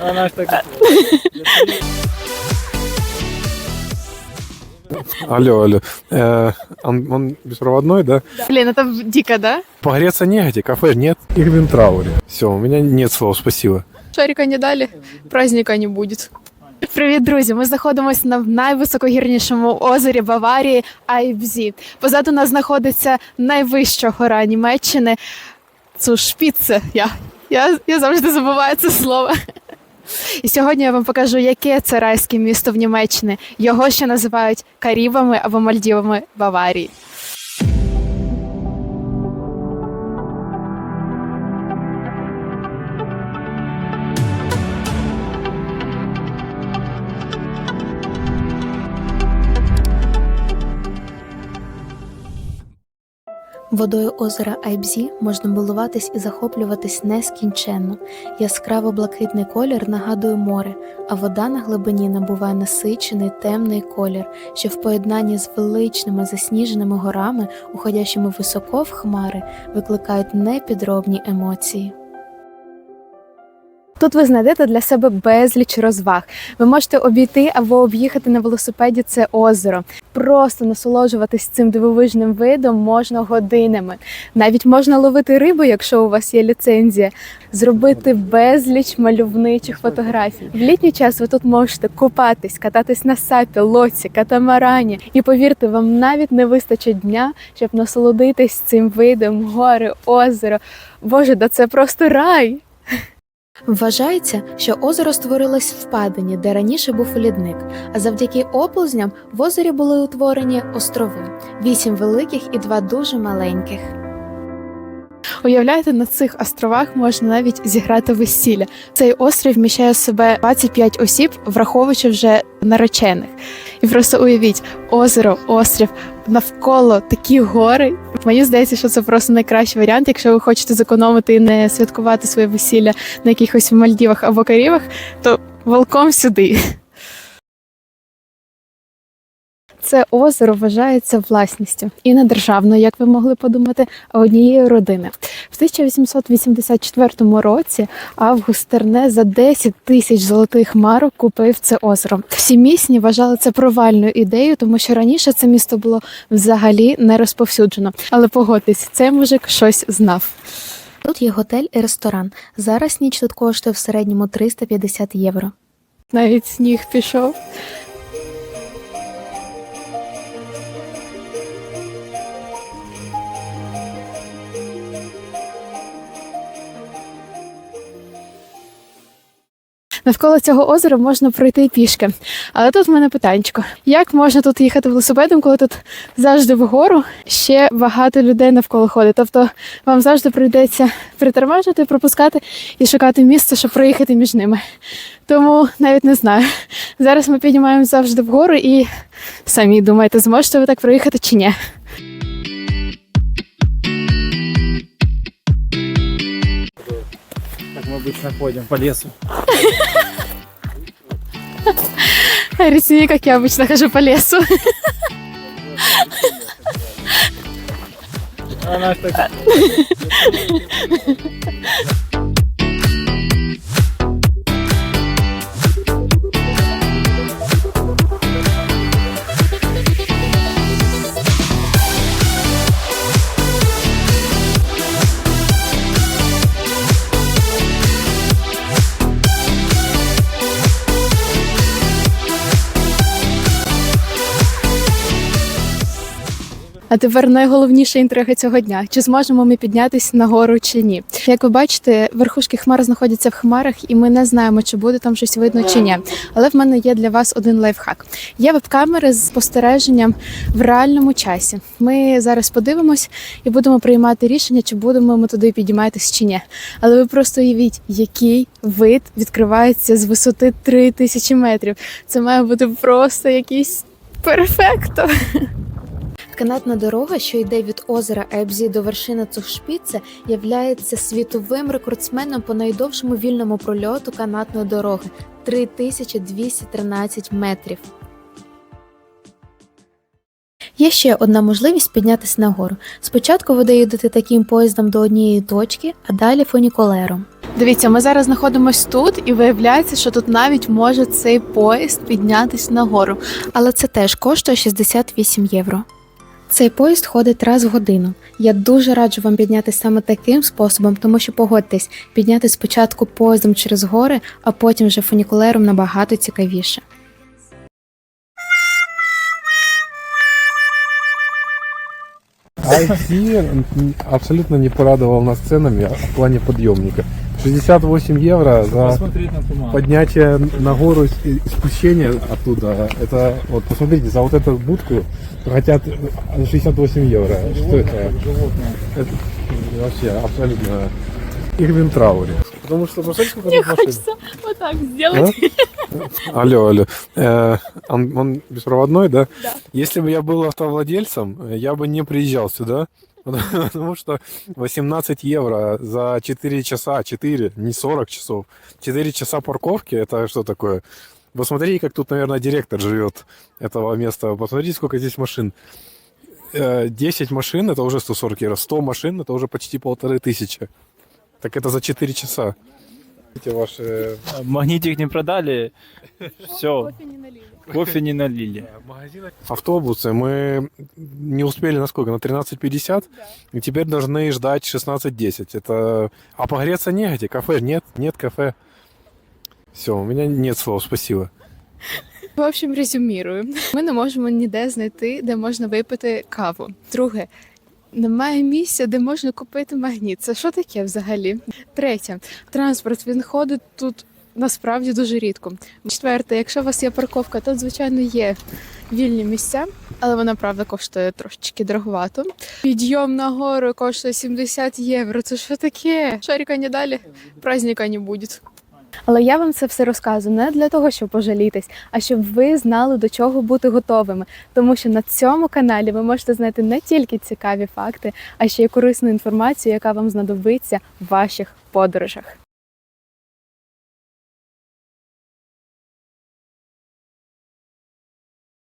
Она ж так... Алло, алло. Э, он, он беспроводной, да? Блин, это дико, да? Погреться негде, кафе нет. Их в Винтрауре. Все, у меня нет слов, спасибо. Шарика не дали, праздника не будет. Привіт, друзі! Ми знаходимося на найвисокогірнішому озері Баварії Айбзі. Позаду нас знаходиться найвища гора Німеччини. Цушпіце. Я, я, я завжди забуваю це слово. І сьогодні я вам покажу, яке це райське місто в Німеччині. Його ще називають Карібами або Мальдівами Баварії. Водою озера Айбзі можна милуватись і захоплюватись нескінченно. Яскраво блакитний колір нагадує море, а вода на глибині набуває насичений темний колір, що в поєднанні з величними засніженими горами, уходящими високо в хмари, викликають непідробні емоції. Тут ви знайдете для себе безліч розваг. Ви можете обійти або об'їхати на велосипеді це озеро. Просто насолоджуватись цим дивовижним видом можна годинами. Навіть можна ловити рибу, якщо у вас є ліцензія, зробити безліч мальовничих фотографій. В літній час ви тут можете купатись, кататись на сапі, лоці, катамарані. І повірте, вам навіть не вистачить дня, щоб насолодитись цим видом, гори, озеро. Боже, да це просто рай! Вважається, що озеро створилось в впадині, де раніше був лідник, а завдяки оползням в озері були утворені острови: вісім великих і два дуже маленьких. Уявляєте, на цих островах можна навіть зіграти весілля. Цей острів вміщає в себе 25 осіб, враховуючи вже наречених. І просто уявіть, озеро, острів, навколо такі гори. Мені здається, що це просто найкращий варіант, якщо ви хочете зекономити і не святкувати своє весілля на якихось Мальдівах або Карівах, то волком сюди. Це озеро вважається власністю і не державною, як ви могли подумати, а однієї родини. В 1884 році Август Терне за 10 тисяч золотих марок купив це озеро. Всі місні вважали це провальною ідеєю, тому що раніше це місто було взагалі не розповсюджено. Але погодьтесь, цей мужик щось знав. Тут є готель і ресторан. Зараз ніч тут коштує в середньому 350 євро. Навіть сніг пішов. Навколо цього озера можна пройти пішки. Але тут в мене питанечко: як можна тут їхати велосипедом, коли тут завжди вгору ще багато людей навколо ходить? Тобто вам завжди прийдеться притормажити, пропускати і шукати місце, щоб проїхати між ними. Тому навіть не знаю. Зараз ми піднімаємо завжди вгору і самі думаєте, зможете ви так проїхати чи ні. Обычно ходим по лесу. Рисни, как я обычно хожу по лесу. Она так... А тепер найголовніша інтрига цього дня: чи зможемо ми піднятися на гору чи ні? Як ви бачите, верхушки хмар знаходяться в хмарах, і ми не знаємо, чи буде там щось видно чи ні. Але в мене є для вас один лайфхак. Є веб-камери з спостереженням в реальному часі. Ми зараз подивимось і будемо приймати рішення, чи будемо ми туди підійматися чи ні. Але ви просто уявіть, який вид відкривається з висоти 3000 метрів. Це має бути просто якийсь перфекто. Канатна дорога, що йде від озера Ебзі до вершини Цухшпіце, являється світовим рекордсменом по найдовшому вільному прольоту канатної дороги 3213 метрів. Є ще одна можливість піднятися нагору. Спочатку ви доїдете таким поїздом до однієї точки, а далі фунікулером. Дивіться, ми зараз знаходимось тут, і виявляється, що тут навіть може цей поїзд піднятись нагору. Але це теж коштує 68 євро. Цей поїзд ходить раз в годину. Я дуже раджу вам піднятися саме таким способом, тому що погодьтесь, підняти спочатку поїздом через гори, а потім вже фунікулером набагато цікавіше. IC абсолютно не порадовал нас ценами в плане подъемника. 68 евро за поднятие на гору и спущение оттуда. Это вот посмотрите, за вот эту будку хотят 68 евро. Что это? Животное. Это вообще абсолютно Ирвин Траури. Потому что посмотрите, сколько тут машин. вот так зробити. А? Алло, алло. Э, он, он беспроводной, да? Да. Если бы я был автовладельцем, э, я бы не приезжал сюда. Потому что 18 евро за 4 часа, 4, не 40 часов, 4 часа парковки, это что такое? Посмотрите, как тут, наверное, директор живет этого места. Посмотрите, сколько здесь машин. Э, 10 машин, это уже 140 евро. 100 машин, это уже почти полторы тысячи. Так это за 4 часа. Эти ваши Магнитик не продали. Все, кофе не налили. Автобусы мы не успели на сколько? На 13.50? И теперь должны ждать 16.10. Это... А погреться негде? Кафе нет? Нет кафе. Все, у меня нет слов, спасибо. В общем, резюмірую. Ми не можемо ніде знайти, де можна випити каву. Друге, немає місця, де можна купити магніт. Це що таке взагалі? Третє, транспорт він ходить тут насправді дуже рідко. Четверте, якщо у вас є парковка, то звичайно є вільні місця, але вона правда коштує трошечки дороговато. Підйом на гору коштує 70 євро. Це що таке? Шаріка не далі, праздника не буде. Але я вам це все розказую не для того, щоб пожалітись, а щоб ви знали до чого бути готовими. Тому що на цьому каналі ви можете знайти не тільки цікаві факти, а ще й корисну інформацію, яка вам знадобиться в ваших подорожах.